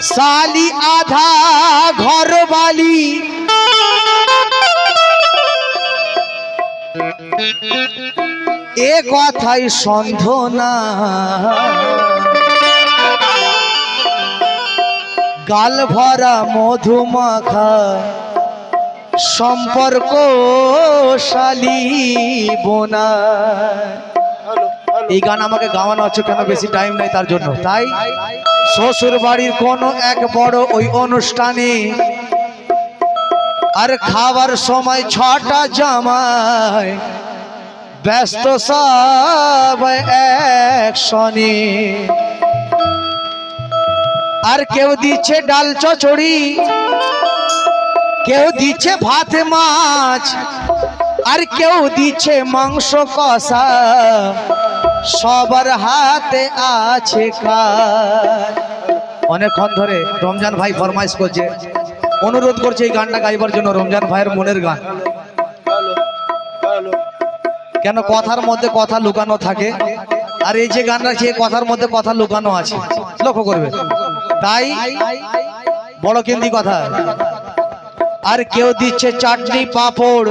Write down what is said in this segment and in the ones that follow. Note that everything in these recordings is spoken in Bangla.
সালি আধা ঘর বালি এ কথাই সন্ধ না গাল ভরা মধুমাখা সম্পর্ক শালি বোনা এই গান আমাকে গাওয়ানো হচ্ছে কেন? বেশি টাইম নেই তার জন্য। তাই? শ্বশুর বাড়ির কোন এক বড় ওই অনুষ্ঠানে। আর খাবার সময় ছটা জামায়, ব্যস্ত সব এক শনি। আর কেউ দিচ্ছে ডাল চচড়ি কেউ দিচ্ছে ভাত মাছ আর কেউ দিচ্ছে মাংস কষা, সবার হাতে আছে অনেকক্ষণ ধরে রমজান ভাই ফরমাইশ করছে, অনুরোধ করছে এই গানটা গাইবার জন্য, রমজান ভাইয়ের মনের গান। কেন কথার মধ্যে কথা লুকানো থাকে, আর এই যে গান রাখছে কথার মধ্যে কথা লুকানো আছে, লক্ষ্য করবে। তাই, বড় কেন্দ্রি কথা। আর কেউ দিচ্ছে চাটনি পাঁপড়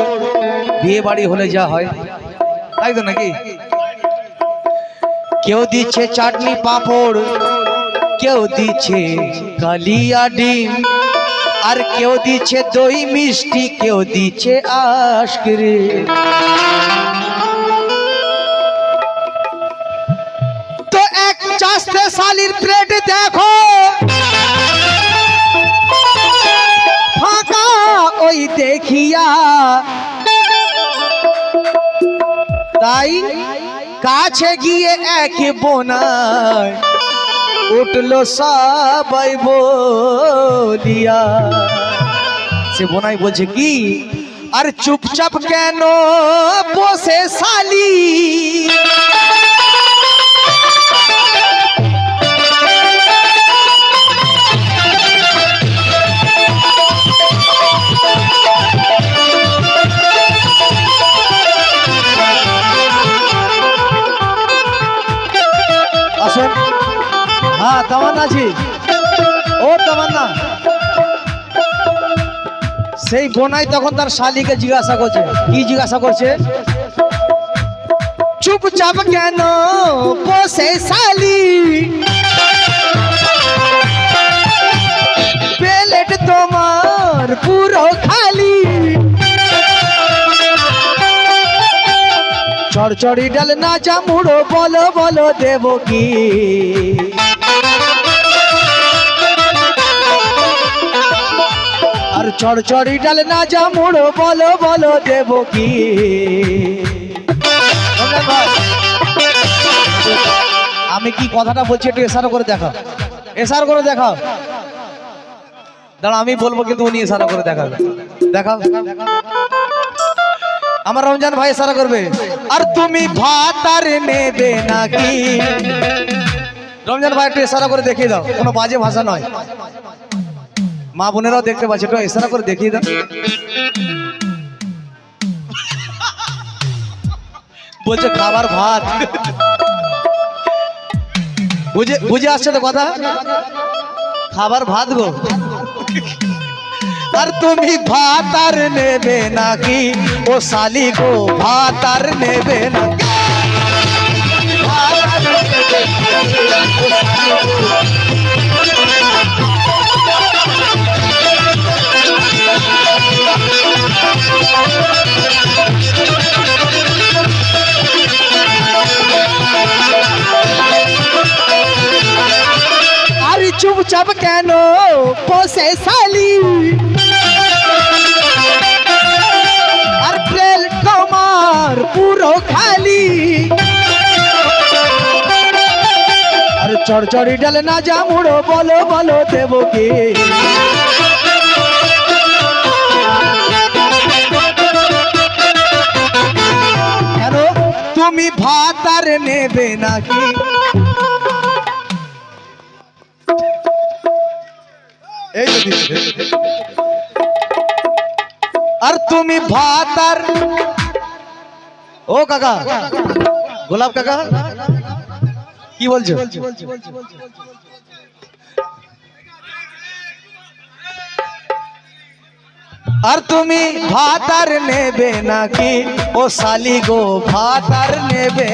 বিয়ে বাড়ি হলে যা হয়। তাই তো নাকি? কেউ দিচ্ছে চাটনি পাঁপড় কেউ দিচ্ছে কালিয়া ডিম আর কেউ দিচ্ছে দই মিষ্টি কেউ দিচ্ছে আইসক্রিম। তো এক চাষতে শালির প্লেট দেখো। ফাঁকা ওই দেখিয়া তাই কাছে গিয়ে এক বোনায় উঠল সবাই বলিয়া। সে বোনাই বলছে, কি? আর চুপচাপ কেন বসে শালি? তামান্না আছি ও তামান্না। সেই বোনাই তখন তার শালিকে জিজ্ঞাসা করছে। কি জিজ্ঞাসা করছে? চুপচাপ কেন বসে শালি? প্লেট তোমার পুরো খালি। চড়চড়ি ডাল না জামুড়ো বলো বলো দেব কি? চড়চড়ি ডাল না জামুড়ো বলো বলো দেব কি আমি কি কথাটা বলছি একটু এসারো করে দেখাও। এসারো করে দেখাও। দাঁড়া আমি বলব কিন্তু উনি এসারো করে দেখাবে। দেখাও। আমার রমজান ভাই সারা করবে। আর তুমি ভাত আর নেবে নাকি? রমজান ভাই একটু ইশারা করে দেখিয়ে দাও। কোনো বাজে ভাষা নয়। মা বোনেরাও দেখতে পাচ্ছে। একটু ইশারা করে দেখিয়ে দাও। বলছে খাবার, ভাত। বুঝে বুঝে আসছে তো কথা? খাবার, ভাত গো। আর তুমি ভাত আর নেবে নাকি? ও শালি গো, ভাত আর নেবে না চুপচাপ কেন বসে শালি আর প্লেট তোমার পুরো খালি আর চড়চড়ি ডালে না জামুড়ো বলো বলো দেব কি কেন তুমি ভাত আর নেবে নাকি এই তো আর তুমি ভাতার ও কাকা গোলাপ কাকা কি বলছো আর তুমি ভাতার নেবে নাকি ও শালি গো ভাতার নেবে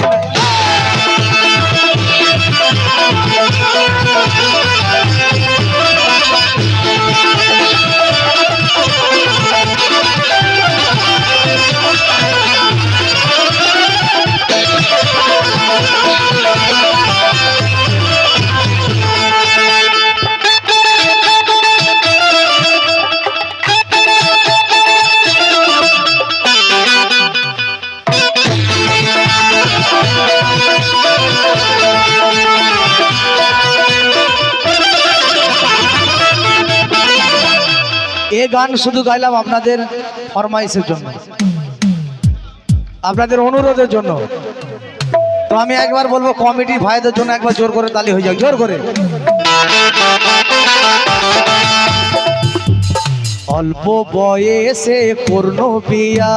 গান শুধু গাইলাম আপনাদের ফরমাইশের জন্য। আপনাদের অনুরোধের জন্য। তো আমি একবার বলব, কমিটি ভাইদের জন্য একবার জোর করে তালি হয়ে যাক, জোর করে। অল্প বয়সে পূর্ণ বিয়া।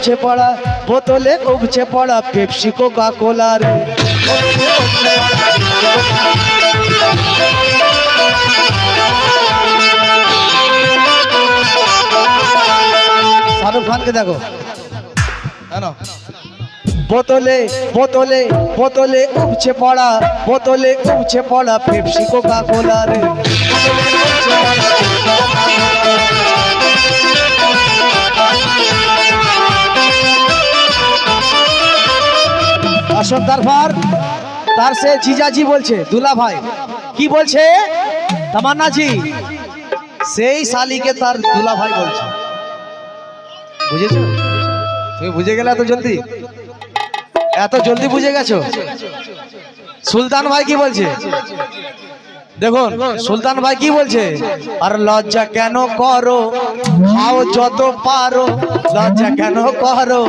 উপচে পড়া, বোতলে উপচে পড়া, পেপসি, কোকা কোলার শাহরুখ খানকে দেখো। কেন বোতলে বোতলে বোতলে উপচে পড়া, বোতলে উপচে পড়া, পেপসি, কোকা কোলার আসন তারপর তার সে জিজাজি বলছে, দুলা ভাই, কি বলছে? তামান্না জি সেই শালিকে তার দুলা ভাই বলছে। বুঝেছ? তুমি বুঝে গেলে এত জলদি? এত জলদি বুঝে গেছো? সুলতান ভাই কি বলছে? দেখুন সুলতান ভাই কি বলছে? আর লজ্জা কেন করো? খাও যত পারো। লজ্জা কেন করো?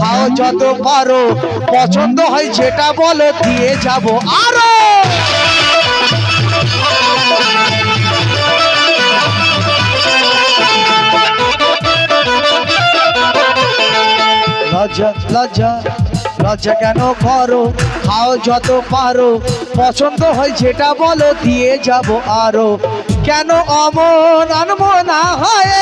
খাও যত পারো। পছন্দ হয় যেটা বলো দিয়ে যাব আরও। লজ্জা লজ্জা লজ্জা কেন করো? খাও যত পারো। পছন্দ হয় যেটা বলো, দিয়ে যাব আরও। কেন অমন আনমনা হয়?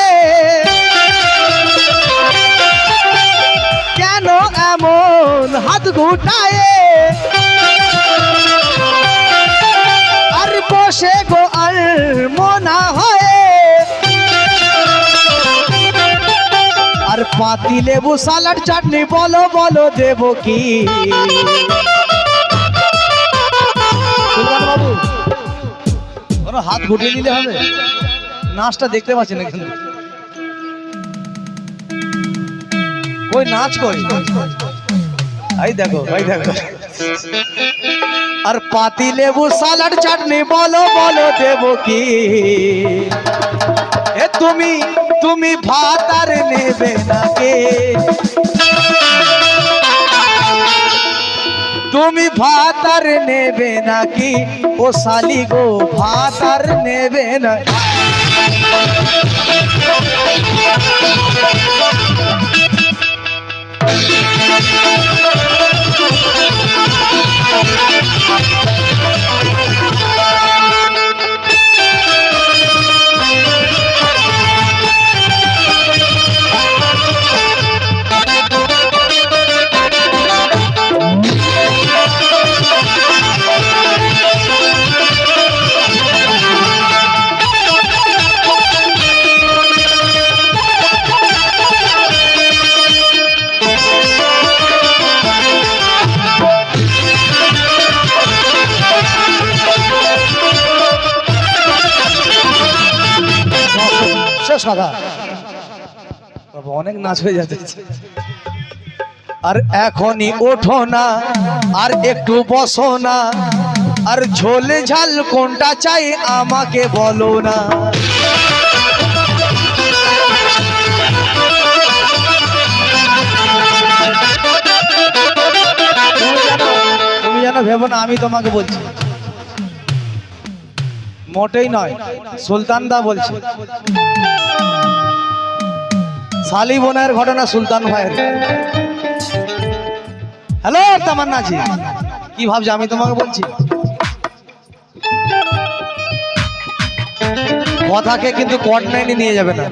কেন এমন হাত গুটায়? আর বসে গো আর মনা হয়। আর পাতি লেবু সালাড চাটনি বলো বলো দেব কি? কোনো হাত গুটিয়ে নিলে হবে? নাচটা দেখতে পাচ্ছি না কিন্তু। ওই নাচ কই? এই দেখো এই দেখো। আর পাতি লেবু, সালাড, চাটনি, বলো বলো দেব কি? তুমি তুমি ভাত আর নেবে না তুমি ভাত আর নেবে নাকি ও শালি গো ভাত আর নেবে না অনেক নাচ হয়ে যাচ্ছে। আর এখনই ওঠো না, আর একটু বসো না, আর ঝোলে ঝাল কোনটা চাই আমাকে বলো না। তুমি যেন ভেবো না, আমি তোমাকে বলছি। মোটেই নয় সুলতানদা বলছে। শালি বোনের ঘটনা সুলতান ভাইয়ের। হ্যালো তামান্নাজি কি ভাবছি, আমি তোমাকে বলছি? কথাকে কিন্তু কট নাইনে নিয়ে যাবে না।